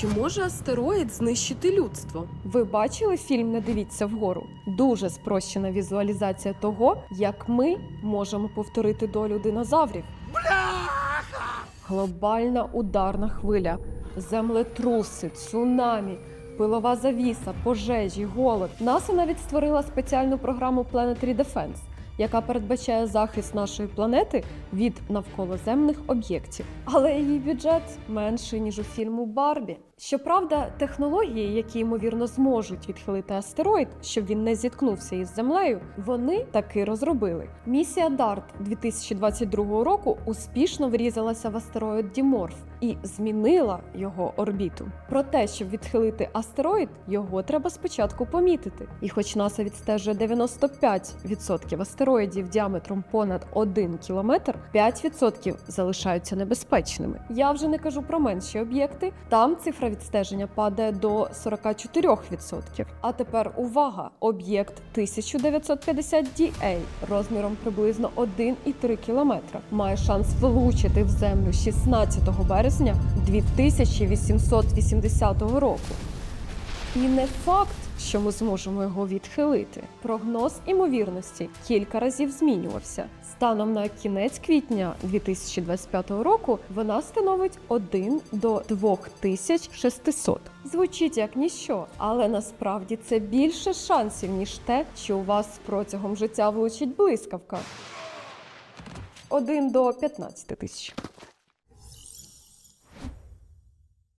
Чи може астероїд знищити людство? Ви бачили фільм Не дивіться вгору? Дуже спрощена візуалізація того, як ми можемо повторити долю динозаврів. Глобальна ударна хвиля, землетруси, цунамі, пилова завіса, пожежі, голод. НАСА навіть створила спеціальну програму Planetary Defense, яка передбачає захист нашої планети від навколоземних об'єктів. Але її бюджет менший ніж у фільму Барбі. Щоправда, технології, які ймовірно зможуть відхилити астероїд, щоб він не зіткнувся із землею, вони таки розробили. Місія DART 2022 року успішно врізалася в астероїд Діморф і змінила його орбіту. Про те, щоб відхилити астероїд, його треба спочатку помітити. І хоч НАСА відстежує 95% астероїдів діаметром понад 1 кілометр, 5% залишаються небезпечними. Я вже не кажу про менші об'єкти. Там цифра відстеження падає до 44%. А тепер увага! Об'єкт 1950 DA розміром приблизно 1,3 кілометра має шанс влучити в землю 16 березня 2880 року. І не факт, що ми зможемо його відхилити. Прогноз імовірності кілька разів змінювався. Станом на кінець квітня 2025 року вона становить 1 до 2600. Звучить як ніщо, але насправді це більше шансів, ніж те, що у вас протягом життя влучить блискавка. 1 до 15 тисяч.